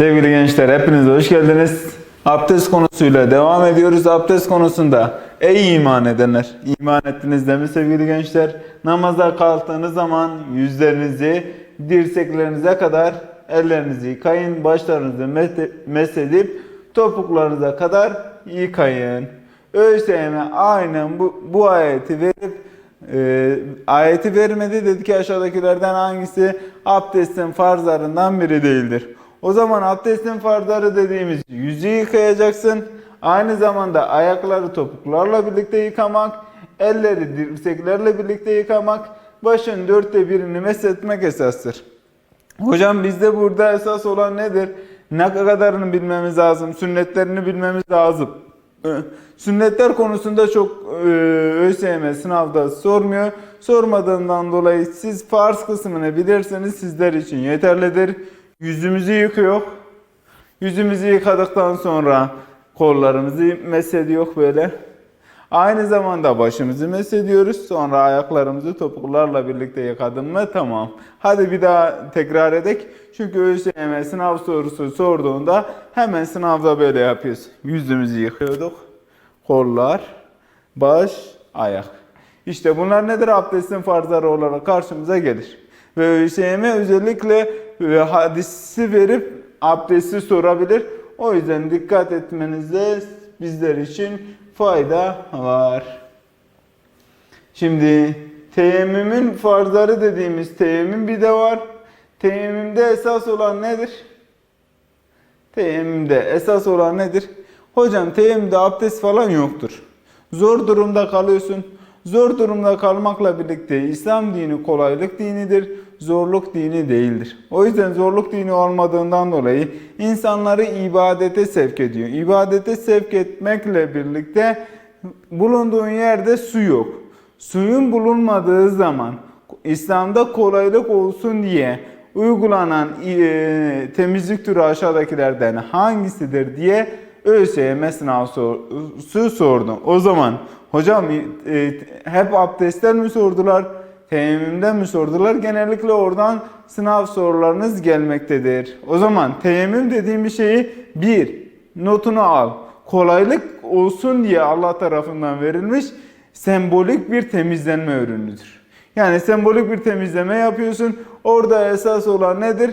Sevgili gençler hepiniz hoş geldiniz. Abdest konusuyla devam ediyoruz. Abdest konusunda ey iman edenler. iman ettiniz değil mi sevgili gençler? Namaza kalktığınız zaman yüzlerinizi dirseklerinize kadar ellerinizi yıkayın. Başlarınızı mes- mesedip topuklarınıza kadar yıkayın. ÖSYM aynen bu, bu ayeti verip e, ayeti vermedi dedi ki aşağıdakilerden hangisi abdestin farzlarından biri değildir. O zaman abdestin farzları dediğimiz yüzü yıkayacaksın. Aynı zamanda ayakları topuklarla birlikte yıkamak, elleri dirseklerle birlikte yıkamak, başın dörtte birini meshetmek esastır. Hocam bizde burada esas olan nedir? Ne kadarını bilmemiz lazım, sünnetlerini bilmemiz lazım. Sünnetler konusunda çok e, ÖSYM sınavda sormuyor. Sormadığından dolayı siz farz kısmını bilirseniz sizler için yeterlidir. Yüzümüzü yıkıyor. Yüzümüzü yıkadıktan sonra kollarımızı mesediyor böyle. Aynı zamanda başımızı mesediyoruz. Sonra ayaklarımızı topuklarla birlikte yıkadım mı tamam. Hadi bir daha tekrar edek. Çünkü ÖSYM sınav sorusu sorduğunda hemen sınavda böyle yapıyoruz. Yüzümüzü yıkıyorduk. Kollar, baş, ayak. İşte bunlar nedir? Abdestin farzları olarak karşımıza gelir. Ve ÖSYM özellikle hadisi verip abdesti sorabilir. O yüzden dikkat etmenizde bizler için fayda var. Şimdi teyemmümün farzları dediğimiz teyemmüm bir de var. Teyemmümde esas olan nedir? Teyemmümde esas olan nedir? Hocam teyemmümde abdest falan yoktur. Zor durumda kalıyorsun. Zor durumda kalmakla birlikte İslam dini kolaylık dinidir, zorluk dini değildir. O yüzden zorluk dini olmadığından dolayı insanları ibadete sevk ediyor. İbadete sevk etmekle birlikte bulunduğun yerde su yok. Suyun bulunmadığı zaman İslam'da kolaylık olsun diye uygulanan e, temizlik türü aşağıdakilerden hangisidir diye ÖSYM sınav sorusu sordu. O zaman hocam e, hep abdestten mi sordular, teyemmümden mi sordular? Genellikle oradan sınav sorularınız gelmektedir. O zaman teyemmüm dediğim bir şeyi bir, notunu al. Kolaylık olsun diye Allah tarafından verilmiş sembolik bir temizlenme ürünüdür. Yani sembolik bir temizleme yapıyorsun. Orada esas olan nedir?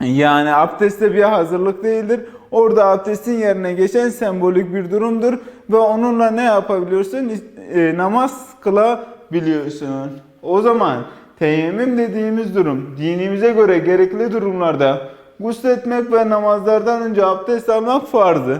Yani abdeste bir hazırlık değildir. Orada abdestin yerine geçen sembolik bir durumdur. Ve onunla ne yapabiliyorsun? E, namaz kılabiliyorsun. O zaman teyemmüm dediğimiz durum dinimize göre gerekli durumlarda gusletmek ve namazlardan önce abdest almak farzı.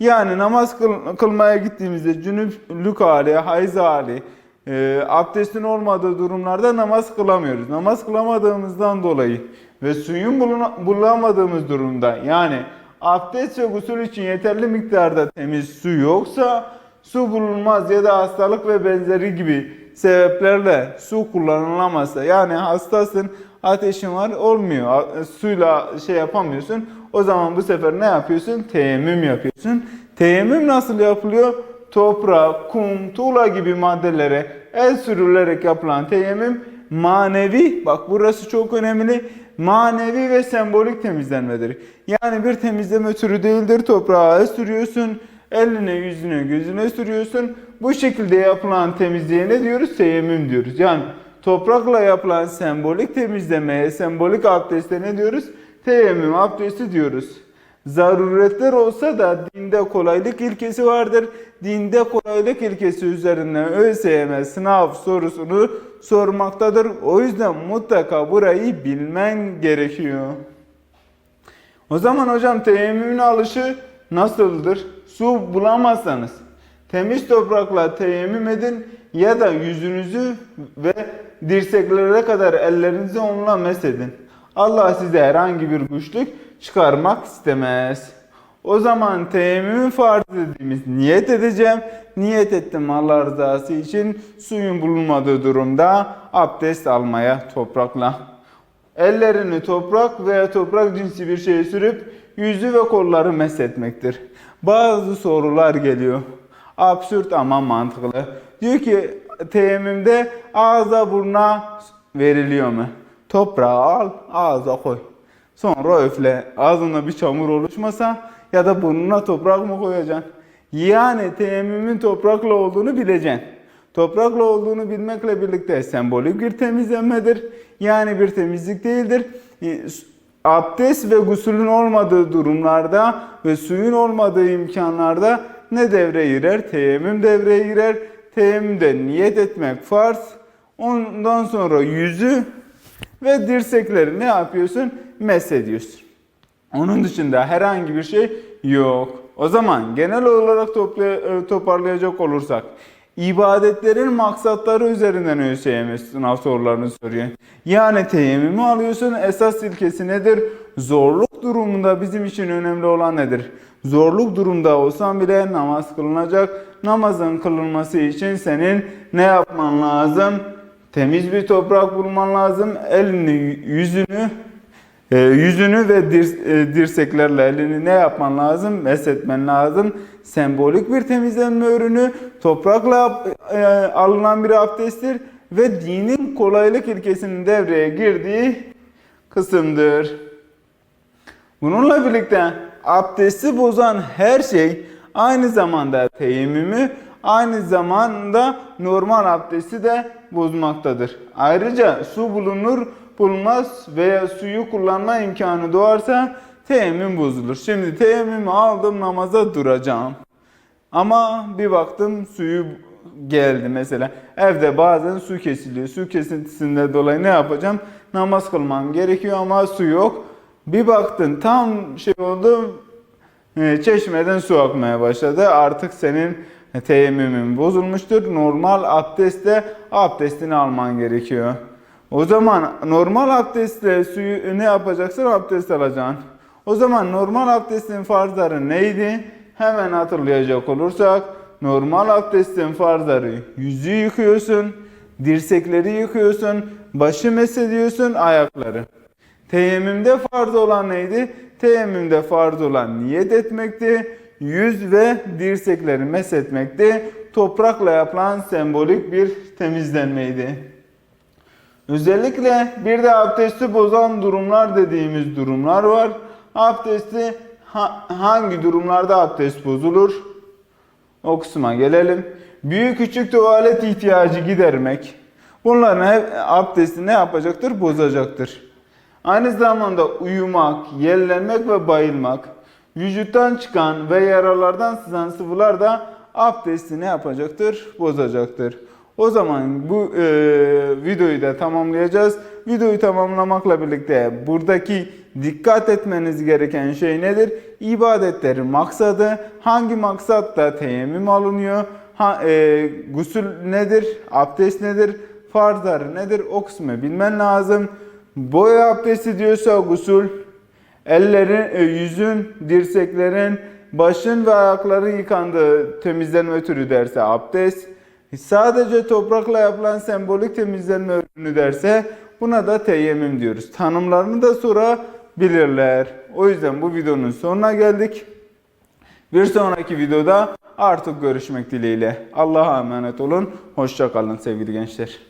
Yani namaz kıl- kılmaya gittiğimizde cünüplük hali, hayız hali, e, abdestin olmadığı durumlarda namaz kılamıyoruz. Namaz kılamadığımızdan dolayı ve suyun bulamadığımız durumda yani abdest ve gusül için yeterli miktarda temiz su yoksa su bulunmaz ya da hastalık ve benzeri gibi sebeplerle su kullanılamazsa yani hastasın ateşin var olmuyor. A- suyla şey yapamıyorsun. O zaman bu sefer ne yapıyorsun? Teyemmüm yapıyorsun. Teyemmüm nasıl yapılıyor? Toprak kum tuğla gibi maddelere el sürülerek yapılan teyemmüm manevi bak burası çok önemli manevi ve sembolik temizlenmedir. Yani bir temizleme türü değildir toprağa el sürüyorsun eline yüzüne gözüne sürüyorsun bu şekilde yapılan temizliğe ne diyoruz? Teyemmüm diyoruz. Yani toprakla yapılan sembolik temizlemeye, sembolik abdeste ne diyoruz? Teyemmüm abdesti diyoruz. Zaruretler olsa da dinde kolaylık ilkesi vardır. Dinde kolaylık ilkesi üzerinden ÖSYM sınav sorusunu sormaktadır. O yüzden mutlaka burayı bilmen gerekiyor. O zaman hocam teyemmümün alışı nasıldır? Su bulamazsanız temiz toprakla teyemmüm edin ya da yüzünüzü ve dirseklere kadar ellerinizi onunla mesedin. Allah size herhangi bir güçlük çıkarmak istemez. O zaman teyemmümün farzı dediğimiz niyet edeceğim. Niyet ettim Allah rızası için suyun bulunmadığı durumda abdest almaya toprakla. Ellerini toprak veya toprak cinsi bir şeye sürüp yüzü ve kolları meshetmektir. Bazı sorular geliyor. Absürt ama mantıklı. Diyor ki teyemmümde ağza buruna veriliyor mu? Toprağı al, ağza koy. Sonra öfle. Ağzında bir çamur oluşmasa ya da burnuna toprak mı koyacaksın? Yani teyemmümün toprakla olduğunu bileceksin. Toprakla olduğunu bilmekle birlikte sembolik bir temizlenmedir. Yani bir temizlik değildir. Abdest ve gusülün olmadığı durumlarda ve suyun olmadığı imkanlarda ne devreye girer? Teyemmüm devreye girer. Teyemmümde niyet etmek farz. Ondan sonra yüzü ve dirsekleri ne yapıyorsun? Mesediyorsun. Onun dışında herhangi bir şey yok. O zaman genel olarak e, toparlayacak olursak ibadetlerin maksatları üzerinden ÖSYM sınav sorularını soruyor. Yani teyemmümü alıyorsun. Esas ilkesi nedir? Zorluk durumunda bizim için önemli olan nedir? Zorluk durumda olsan bile namaz kılınacak. Namazın kılınması için senin ne yapman lazım? Temiz bir toprak bulman lazım. Elini, yüzünü e, yüzünü ve e, dirseklerle elini ne yapman lazım? Mesetmen lazım. Sembolik bir temizlenme ürünü. Toprakla e, alınan bir abdesttir. Ve dinin kolaylık ilkesinin devreye girdiği kısımdır. Bununla birlikte abdesti bozan her şey aynı zamanda teyemmümü, aynı zamanda normal abdesti de bozmaktadır. Ayrıca su bulunur bulunmaz veya suyu kullanma imkanı doğarsa teyemmüm bozulur. Şimdi teyemmümü aldım namaza duracağım. Ama bir baktım suyu geldi mesela. Evde bazen su kesiliyor. Su kesintisinden dolayı ne yapacağım? Namaz kılmam gerekiyor ama su yok. Bir baktın tam şey oldu e, çeşmeden su akmaya başladı. Artık senin teyemmümün bozulmuştur. Normal abdestte abdestini alman gerekiyor. O zaman normal abdestle suyu ne yapacaksın? Abdest alacaksın. O zaman normal abdestin farzları neydi? Hemen hatırlayacak olursak normal abdestin farzları yüzü yıkıyorsun, dirsekleri yıkıyorsun, başı mesediyorsun, ayakları. Teyemmümde farz olan neydi? Teyemmümde farz olan niyet etmekti. Yüz ve dirsekleri mesetmekti. Toprakla yapılan sembolik bir temizlenmeydi. Özellikle bir de abdesti bozan durumlar dediğimiz durumlar var. Abdesti ha- hangi durumlarda abdest bozulur? O kısma gelelim. Büyük küçük tuvalet ihtiyacı gidermek. Bunların hep abdesti ne yapacaktır? Bozacaktır. Aynı zamanda uyumak, yerlenmek ve bayılmak, vücuttan çıkan ve yaralardan sızan sıvılar da abdesti ne yapacaktır? Bozacaktır. O zaman bu e, videoyu da tamamlayacağız. Videoyu tamamlamakla birlikte buradaki dikkat etmeniz gereken şey nedir? İbadetlerin maksadı, hangi maksatta teyemmüm alınıyor, ha, e, gusül nedir, abdest nedir, farzları nedir o kısmı bilmen lazım. Boy abdesti diyorsa gusül, ellerin, e, yüzün, dirseklerin, başın ve ayakların yıkandığı temizlenme türü derse abdest, sadece toprakla yapılan sembolik temizlenme ürünü derse buna da teyemmüm diyoruz. Tanımlarını da sorabilirler. O yüzden bu videonun sonuna geldik. Bir sonraki videoda artık görüşmek dileğiyle. Allah'a emanet olun. Hoşça kalın sevgili gençler.